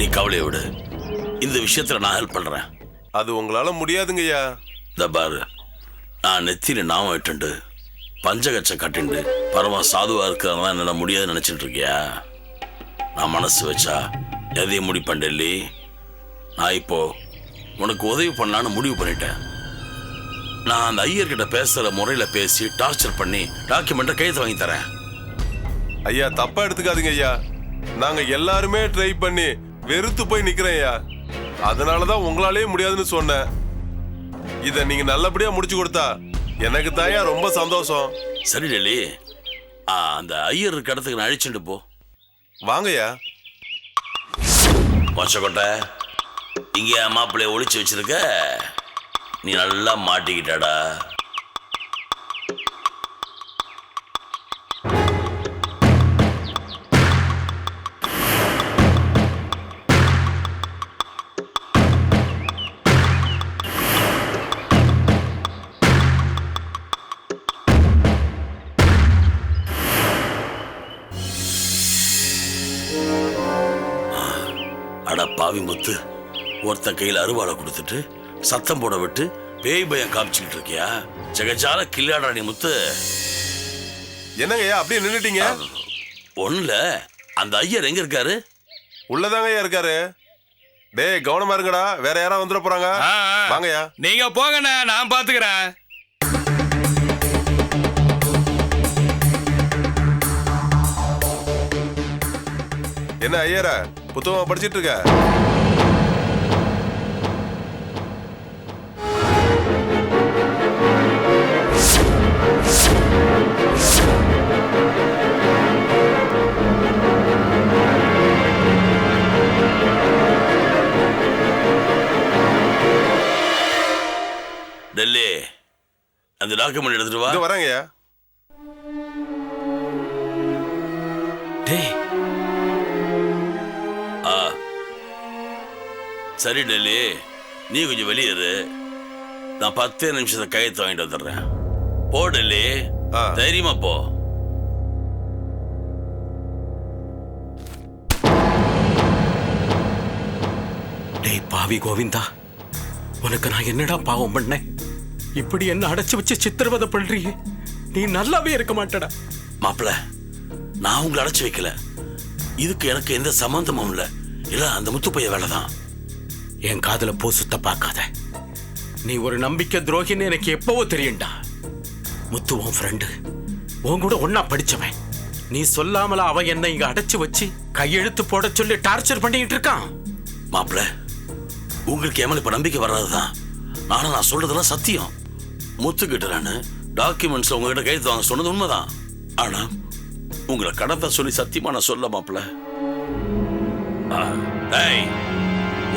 நீ கவலையை விடு. இந்த விஷயத்துல நான் ஹெல்ப் பண்றேன். அது உங்களால முடியாதுங்கய்யா. இந்த பாரு நான் நெத்தியில நாம இட்டுண்டு பஞ்சகச்சம் கட்டிண்டு பரம சாதுவா இருக்கிறதெல்லாம் என்னால முடியாதுன்னு நினைச்சிட்டு இருக்கியா? நான் மனசு வச்சா எதையும் முடிப்பேன் டெல்லி நான் இப்போ உனக்கு உதவி பண்ணலான்னு முடிவு பண்ணிட்டேன். நான் அந்த ஐயர்கிட்ட பேசுற முறையில பேசி டார்ச்சர் பண்ணி டாக்குமெண்ட்டை கையெழுத்து வாங்கி தரேன். ஐயா தப்பா எடுத்துக்காதீங்க ஐயா. நாங்க எல்லாருமே ட்ரை பண்ணி வெறுத்து போய் நிக்கிறேன் ஐயா. அதனாலதான் உங்களாலேயே முடியாதுன்னு சொன்னேன். இத நீங்க நல்லபடியா முடிச்சு கொடுத்தா எனக்கு தாயா ரொம்ப சந்தோஷம். சரி டெல்லி ஆ, அந்த ஐயர் இருக்க இடத்துக்கு நான் அழிச்சுட்டு போ. வாங்கய்யா மொச்சக்கொட்டை இங்கே மாப்பிள்ளைய ஒளிச்சு வச்சிருக்க? நீ நல்லா மாட்டிக்கிட்டடா. பாவி முத்து. ஒருத்தன் கையில் அருவாளை கொடுத்துட்டு சத்தம் போட விட்டு பேய் பயம் காமிச்சுக்கிட்டு இருக்கியா? ஜெகஜால கில்லாடா நீ முத்து. என்னங்க ஐயா அப்படியே நின்னுட்டீங்க? ஒண்ணுல அந்த ஐயர் எங்க இருக்காரு? உள்ளதாங்க ஐயா இருக்காரு. டேய் கவனமா இருங்கடா. வேற யாராவது வந்துட போறாங்க. வாங்கய்யா நீங்க போங்கண்ணே நான் பாத்துக்கிறேன். என்ன ஐயரா? புத்தகமா படிச்சிட்டு இருக்க டெல்லி அந்த டாக்குமெண்ட் எடுத்துட்டு வா. வரேங்கய்யா. சரி டெல்லி நீ கொஞ்சம் வெளியே இரு நான் பத்தே நிமிஷத்தை கையெழுத்து வாங்கிட்டு வந்துடுறேன். போ டெல்லி. தைரியமா போ. டேய் பாவி கோவிந்தா. உனக்கு நான் என்னடா பாவம் பண்ணேன்? இப்படி என்ன அடைச்சு வச்சு சித்திரவதை பண்றியே நீ நல்லாவே இருக்க மாட்டடா. மாப்பிள நான் உங்களை அடைச்சு வைக்கல. இதுக்கு எனக்கு எந்த சம்பந்தமும் இல்ல. இல்ல அந்த முத்துப்பைய வேலை தான் என் காதல பூ சுத்த பார்க்காத. நீ ஒரு நம்பிக்கை துரோகின்னு எனக்கு எப்பவோ தெரியும்டா. முத்து உன் ஃப்ரெண்டு உன் கூட ஒன்னா படிச்சவன். நீ சொல்லாமல அவன் என்னை இங்க அடைச்சு வச்சு கையெழுத்து போட சொல்லி டார்ச்சர் பண்ணிட்டு இருக்கான். மாப்பிள உங்களுக்கு ஏமல் இப்ப நம்பிக்கை வராதுதான் ஆனா நான் சொல்றதெல்லாம் சத்தியம். முத்துக்கிட்ட நான் டாக்குமெண்ட்ஸ் உங்ககிட்ட கைது வாங்க சொன்னது உண்மைதான். ஆனா உங்களை கடத்த சொல்லி சத்தியமா நான் சொல்ல மாப்பிள. ஆ, டேய்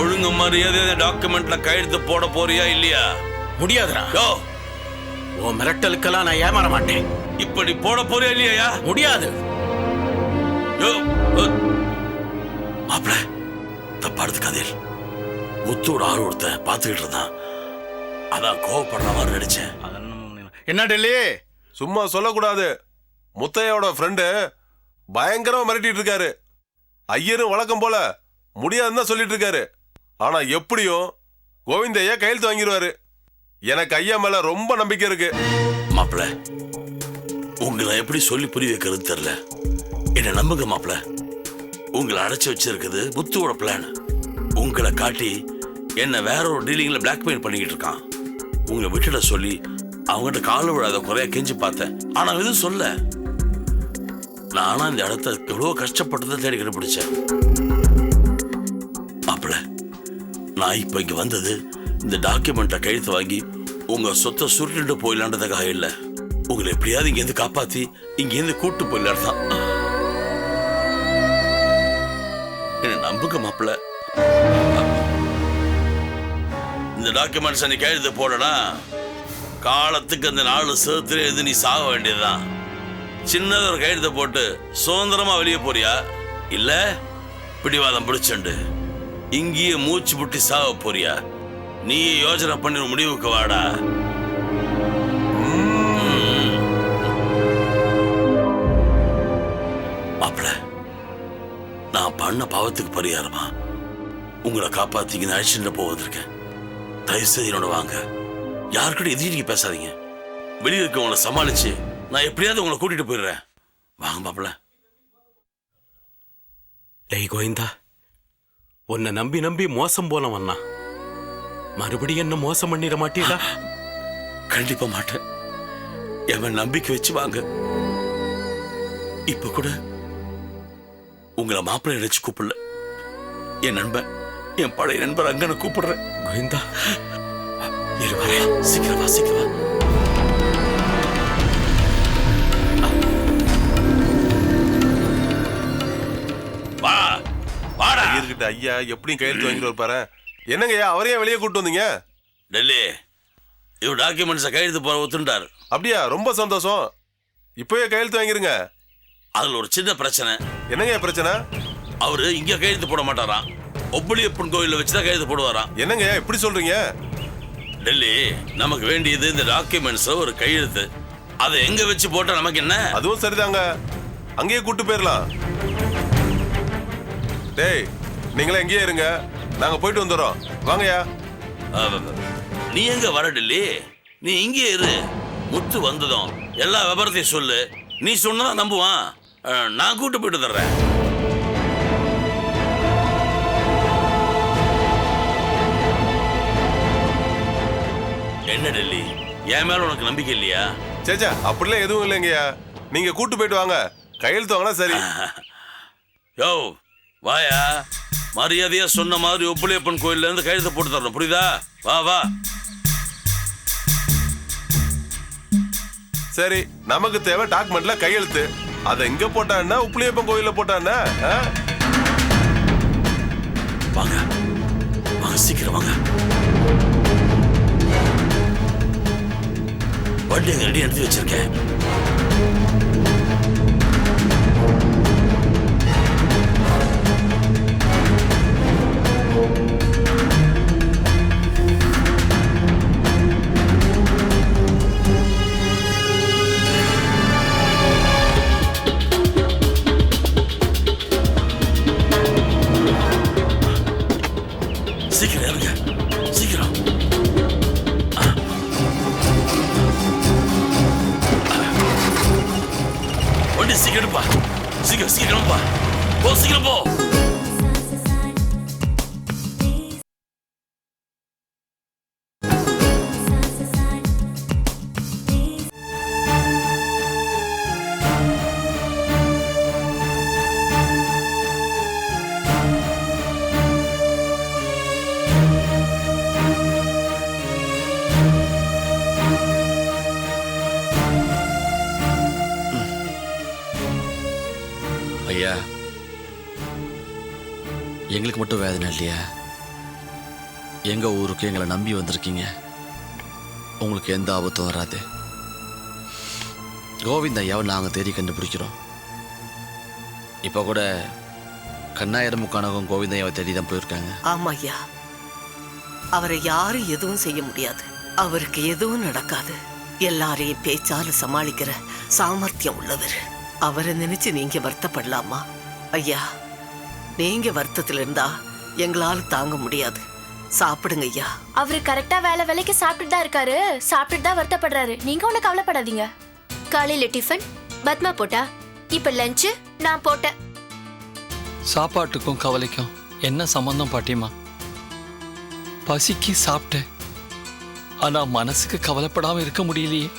ஒழுங்கு மரியாதை டாக்குமெண்ட்ல கையெழுத்து போட போறியா இல்லையா? முடியாதுடா. யோ. உன் மிரட்டலுக்கெல்லாம் நான் ஏமாற மாட்டேன். இப்படி போட போறியா இல்லையா? முடியாது. யோ. மாப்பிள தப்பா எடுத்துக்காதீர். முத்தோட ஆள் ஒருத்தன் பார்த்துக்கிட்டு இருந்தான். அதான் கோவப்படுற மாதிரி நடிச்சேன். என்ன டெல்லி? சும்மா சொல்லக்கூடாது. முத்தையோட ஃப்ரெண்டு பயங்கரமா மிரட்டிட்டு இருக்காரு. ஐயரும் வழக்கம் போல முடியாதுன்னு தான் சொல்லிட்டு இருக்காரு. ஆனா எப்படியும் கோவிந்தையா கையெழுத்து வாங்கிடுவாரு எனக்கு ஐயா மேல ரொம்ப நம்பிக்கை இருக்கு. மாப்பிள உங்களை எப்படி சொல்லி புரிய வைக்கிறது தெரியல. என்ன நம்புங்க மாப்பிள. உங்களை அடைச்சு வச்சிருக்குது முத்துவோட பிளான் உங்களை காட்டி என்ன வேற ஒரு டீலிங்ல பிளாக்மெயில் பண்ணிக்கிட்டு இருக்கான். உங்களை விட்டுட சொல்லி அவங்ககிட்ட கால விழாத குறைய கெஞ்சி பார்த்தேன். ஆனா எதுவும் சொல்ல நானா இந்த இடத்த எவ்வளவு கஷ்டப்பட்டதை தேடி கண்டுபிடிச்சேன். மாப்பிள நான் இப்போ இங்கே வந்தது இந்த டாக்குமெண்ட்டை கையெழுத்து வாங்கி உங்கள் சொத்தை சுருட்டு போயிடலான்றதுக்காக இல்லை. உங்களை எப்படியாவது இங்கேருந்து காப்பாற்றி இங்கேருந்து கூட்டு போயிடலாம் தான். என்ன நம்புங்க மாப்பிள இந்த டாக்குமெண்ட்ஸ் நீ கையெழுத்து போடனா காலத்துக்கு அந்த நாலு சேர்த்துல எழுதி நீ சாக வேண்டியதுதான். சின்னதாக ஒரு கையெழுத்து போட்டு சுதந்திரமா வெளியே போறியா? இல்லை பிடிவாதம் பிடிச்சுண்டு. இங்கேயே மூச்சு புட்டி சாக போறியா? நீயே யோசனை பண்ணி முடிவுக்கு வாடா. மாப்பிள நான் பண்ண பாவத்துக்கு பரிகாரமா? உங்களை காப்பாத்திங்கன்னு அழிச்சுட்டு போவதற்கேன் தயவு செய்து என்னோட வாங்க. யாருக்கிட்ட எதிரி நீங்க பேசாதீங்க. வெளியே இருக்கவங்கள சமாளிச்சு நான் எப்படியாவது உங்களை கூட்டிட்டு போயிடுறேன். வாங்க மாப்பிள்ள டேய் கோவிந்தா. உன்னை நம்பி நம்பி மோசம் போனவன்னா மறுபடியும் என்ன மோசம் பண்ணிட மாட்டீங்களா? கண்டிப்பா மாட்டேன். எவன் நம்பிக்கை வச்சு வாங்க. இப்ப கூட உங்களை மாப்பிள்ளை நினைச்சு கூப்பிடல. என் நண்பன் என் பழைய நண்பர் அங்கன கூப்பிடுறேன். கோவிந்தா. இரு வரேன். சீக்கிரம் சீக்கிரம் ஐயர்கிட்ட ஐயா எப்படியும் கையெழுத்து வாங்கிட்டு பாரு என்னங்க ஐயா அவரையும் வெளியே கூட்டு வந்தீங்க? டெல்லி இவர் டாக்குமெண்ட்ஸை கையெழுத்து போற ஒத்துண்டார் அப்படியா ரொம்ப சந்தோஷம். இப்பவே கையெழுத்து வாங்கிருங்க. அதுல ஒரு சின்ன பிரச்சனை. என்னங்க பிரச்சனை? அவரு இங்க கையெழுத்து போட மாட்டாராம். ஒப்பளியப்பன் கோயில்ல வச்சுதான் கையெழுத்து போடுவாராம். என்னங்க இப்படி சொல்றீங்க? டெல்லி நமக்கு வேண்டியது இந்த டாக்குமெண்ட்ஸ் ஒரு கையெழுத்து. அதை எங்க வச்சு போட்டா நமக்கு என்ன? அதுவும் சரிதாங்க. அங்கேயே கூட்டு போயிடலாம் டேய் நீங்களே எங்கேயே இருங்க. நாங்க போயிட்டு வந்துடுறோம். வாங்கய்யா. அஹ், நீ எங்க வர டெல்லி? நீ இங்கே இரு. முத்து வந்ததும் எல்லா விவரத்தையும் சொல்லு. நீ சொன்னதா நம்புவான். நான் கூட்டு போயிட்டு தர்றேன் என்ன டெல்லி? என் மேல உனக்கு நம்பிக்கை இல்லையா? சேச்சா அப்படிலாம் எதுவும் இல்லைங்கய்யா. நீங்க கூட்டு போயிட்டு வாங்க. கையெழுத்து வாங்கினா சரி. யோ வாயா. மரியாதையா சொன்ன மாதிரி ஒப்புளியப்பன் கோயில்ல இருந்து கையெழுத்து போட்டு தரணும். புரியுதா? வா வா. சரி நமக்கு தேவை டாக்குமெண்ட்ல கையெழுத்து. அதை எங்க போட்டான்னா உப்புளியப்பன் கோயில்ல போட்டான்னா? வாங்க. வாங்க சீக்கிரம் வாங்க. வண்டி அங்க ரெடி எடுத்து வச்சிருக்கேன். போ சீக்கிரம் போ எங்களுக்கு மட்டும் வேதனை இல்லையா? எங்க ஊருக்கு எங்களை நம்பி வந்திருக்கீங்க? உங்களுக்கு எந்த ஆபத்தும் வராது. கோவிந்த் ஐயாவை நாங்கள் தேடி கண்டுபிடிக்கிறோம். இப்போ கூட கண்ணாயிரம் முக்கானகம் கோவிந்த ஐயாவை தேடி தான் போயிருக்காங்க. ஆமா ஐயா. அவரை யாரும் எதுவும் செய்ய முடியாது. அவருக்கு எதுவும் நடக்காது. எல்லாரையும் பேச்சால சமாளிக்கிற சாமர்த்தியம் உள்ளவர். அவரை நினைச்சு நீங்க வருத்தப்படலாமா? ஐயா. நீங்க வருத்தத்துல இருந்தா எங்களால தாங்க முடியாது. சாப்பிடுங்க ஐயா. அவரு கரெக்டா வேலை வேலைக்கு சாப்பிட்டுட்டு தான் இருக்காரு. சாப்பிட்டுட்டு தான் வருத்தப்படுறாரு. நீங்க ஒண்ணு கவலைப்படாதீங்க. காலையில டிஃபன் பத்மா போட்டா. இப்ப லஞ்ச் நான் போட்டேன். சாப்பாட்டுக்கும் கவலைக்கும் என்ன சம்பந்தம் பாட்டிமா பசிக்கு சாப்பிட்டேன். ஆனா மனசுக்கு கவலைப்படாம இருக்க முடியலையே.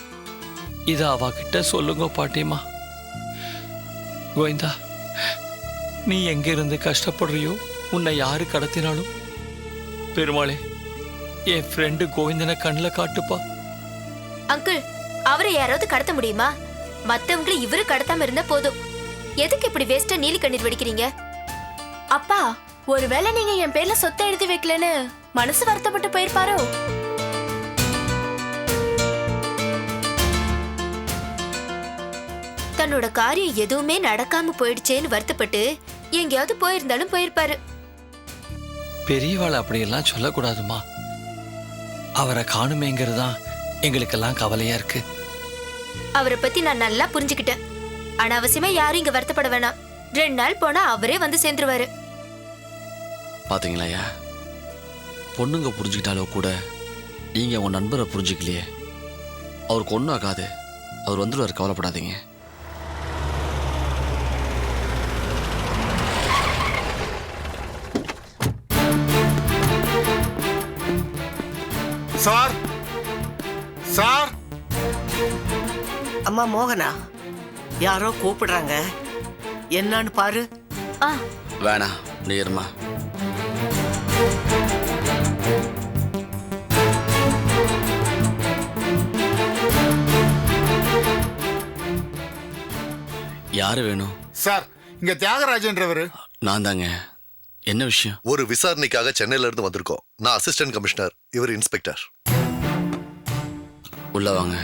இத அவகிட்ட சொல்லுங்க பாட்டிமா கோவிந்தா நீ எங்கிருந்து கஷ்டப்படுறியோ உன்னை யாரு கடத்தினாலும்? பெருமாளே என் ஃப்ரெண்டு கோவிந்தனை கண்ணில் காட்டுப்பா. அங்கிள் அவரை யாராவது கடத்த முடியுமா? மத்தவங்களை இவரு கடத்தாம இருந்தா போதும். எதுக்கு இப்படி வேஸ்டா நீலி கண்ணீர் வெடிக்கிறீங்க? அப்பா ஒருவேளை நீங்க என் பேர்ல சொத்தை எழுதி வைக்கலன்னு மனசு வருத்தப்பட்டு போயிருப்பாரோ? தன்னோட காரியம் எதுவுமே நடக்காம போயிடுச்சேன்னு வருத்தப்பட்டு எங்கேயாவது போயிருந்தாலும் போயிருப்பாரு. பெரியவாளை அப்படியெல்லாம் சொல்லக்கூடாதுமா. அவரை காணுமேங்கிறது தான் எங்களுக்கெல்லாம் கவலையா இருக்கு. அவரை பத்தி நான் நல்லா புரிஞ்சுக்கிட்டேன். அனாவசியமா யாரும் இங்க வருத்தப்பட வேணாம். ரெண்டு நாள் போனா அவரே வந்து சேர்ந்துருவாரு. பாத்தீங்களாயா பொண்ணுங்க புரிஞ்சுக்கிட்டாலோ கூட நீங்க உங்க நண்பரை புரிஞ்சுக்கலையே. அவருக்கு ஒன்றும் ஆகாது. அவர் வந்துடுவார் கவலைப்படாதீங்க. சார்? சார்? அம்மா மோகனா யாரோ கூப்பிடுறாங்க. என்னன்னு பாரு. ஆ. வேணாம் நீர்மா யாரு வேணும் சார் இங்க தியாகராஜன்றவர். நான் தாங்க. என்ன விஷயம்? ஒரு விசாரணைக்காக சென்னையில இருந்து வந்திருக்கோம். நான் அசிஸ்டன்ட் கமிஷனர் இவர் இன்ஸ்பெக்டர் உள்ள வாங்க.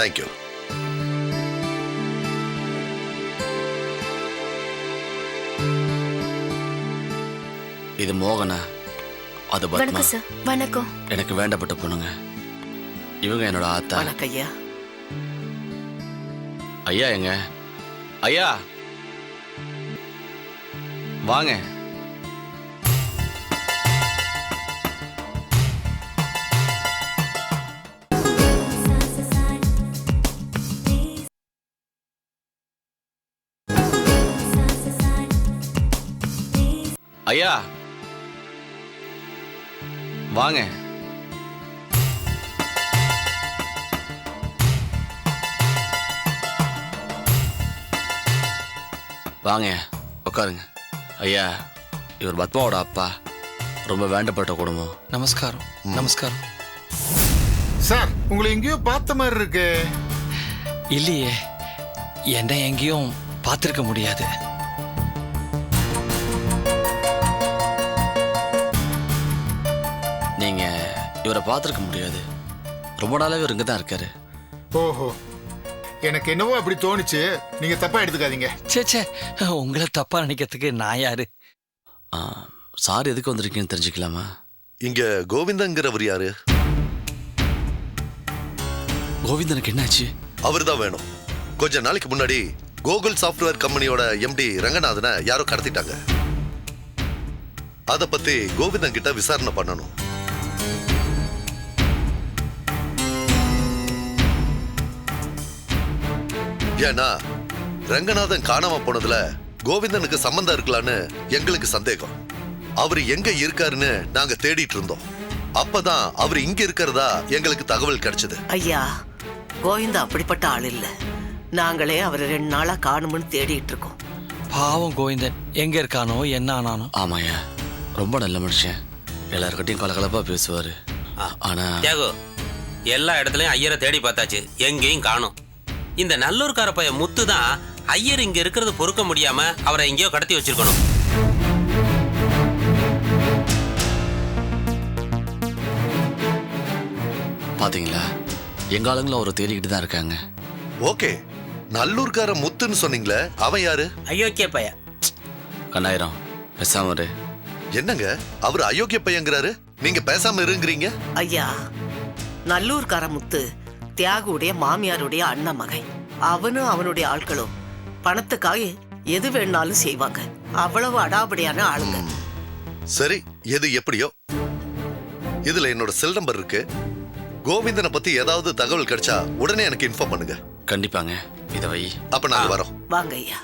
தேங்க்யூ இது மோகனா? அது பத்மா? வணக்கம் சார் வணக்கம். எனக்கு வேண்டப்பட்ட பொண்ணுங்க. இவங்க என்னோட ஆத்தா. வணக்கம் ஐயா. ஐயா எங்க? ஐயா! வாங்க. ஐயா. வாங்க. வாங்க உட்காருங்க ஐயா இவர் பத்மாவோட அப்பா. ரொம்ப வேண்டப்பட்ட குடும்பம். நமஸ்காரம். நமஸ்காரம். சார் உங்களை எங்கேயோ பார்த்த மாதிரி இருக்கு. இல்லையே. என்னை எங்கேயும் பார்த்துருக்க முடியாது. இவரை பார்த்துருக்க முடியாது. ரொம்ப நாளாவே இவர் இங்கே தான் இருக்காரு. ஓஹோ. எனக்கு என்னவோ அப்படி தோணுச்சு. நீங்க தப்பா எடுத்துக்காதீங்க. சே சே உங்களை தப்பா நினைக்கிறதுக்கு நான் யாரு? ஆ, சார் எதுக்கு வந்திருக்கீங்கன்னு தெரிஞ்சுக்கலாமா? இங்க கோவிந்தங்கிறவர் யாரு? கோவிந்தனுக்கு என்னாச்சு? அவர் தான் வேணும். கொஞ்ச நாளைக்கு முன்னாடி கோகுல் சாஃப்ட்வேர் கம்பெனியோட எம்டி ரங்கநாதனை யாரோ கடத்திட்டாங்க. அத பத்தி கோவிந்தன் கிட்ட விசாரணை பண்ணணும். ஏன்னா ரங்கநாதன் காணாம போனதுல கோவிந்தனுக்கு சம்பந்தம் இருக்கலான்னு எங்களுக்கு சந்தேகம். அவர் எங்க இருக்காருன்னு நாங்க தேடிட்டு இருந்தோம். அப்பதான் அவர் இங்க இருக்கிறதா எங்களுக்கு தகவல் கிடைச்சது. ஐயா கோவிந்தா அப்படிப்பட்ட ஆள் இல்ல. நாங்களே அவரை ரெண்டு நாளா காணும்னு தேடிட்டு இருக்கோம். பாவம் கோவிந்தன். எங்க இருக்கானோ என்ன ஆனானோ. ஆமாய்யா. ரொம்ப நல்ல மனுஷன். எல்லாருக்கிட்டையும் கலகலப்பா பேசுவாரு. ஆனா தியாகு எல்லா இடத்துலயும் ஐயரை தேடி பார்த்தாச்சு. எங்கேயும் காணும். இந்த நல்லூர்கார பையன் முத்து தான் ஐயர் இங்க இருக்கிறது பொறுக்க முடியாம அவரை எங்கேயோ கடத்தி வச்சிருக்கணும். பாத்தீங்களா? எங்க ஆளுங்களும் அவரை தேடிக்கிட்டு தான் இருக்காங்க. ஓகே. நல்லூர்கார முத்துன்னு சொன்னீங்களே அவன் யாரு? அயோக்கிய பையன் கண்ணாயிரம் பேசாம இரு. என்னங்க? அவர் அயோக்கிய பையங்கிறாரு? நீங்க பேசாம இருங்கிறீங்க? ஐயா நல்லூர்கார முத்து தியாகுடைய மாமியாருடைய அண்ணன் மகன். அவனும் அவனுடைய ஆட்களும் பணத்துக்காக எது வேணாலும் செய்வாங்க. அவ்வளவு அடாபடியான ஆளுங்க. சரி எது எப்படியோ? இதுல என்னோட செல் நம்பர் இருக்கு. கோவிந்தனை பத்தி ஏதாவது தகவல் கிடைச்சா உடனே எனக்கு இன்ஃபார்ம் பண்ணுங்க. கண்டிப்பாங்க. இதை வை. அப்ப நாங்க வரோம். வாங்க ஐயா.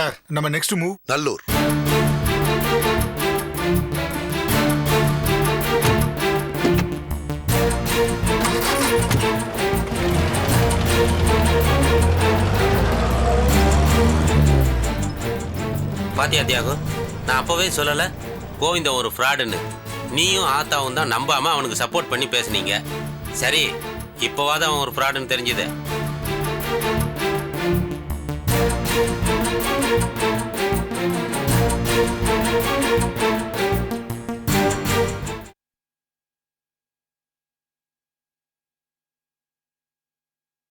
சார் நம்ம நெக்ஸ்ட் மூவ் நல்லூர். பாத்தியா தியாகம் நான் அப்பவே சொல்லல. கோவிந்தன் ஒரு ஃப்ராடுன்னு நீயும் ஆத்தாவும் தான் நம்பாம அவனுக்கு சப்போர்ட் பண்ணி பேசுனீங்க. சரி இப்போவாத அவன் ஒரு ஃப்ராடுன்னு தெரிஞ்சுது. Thank you.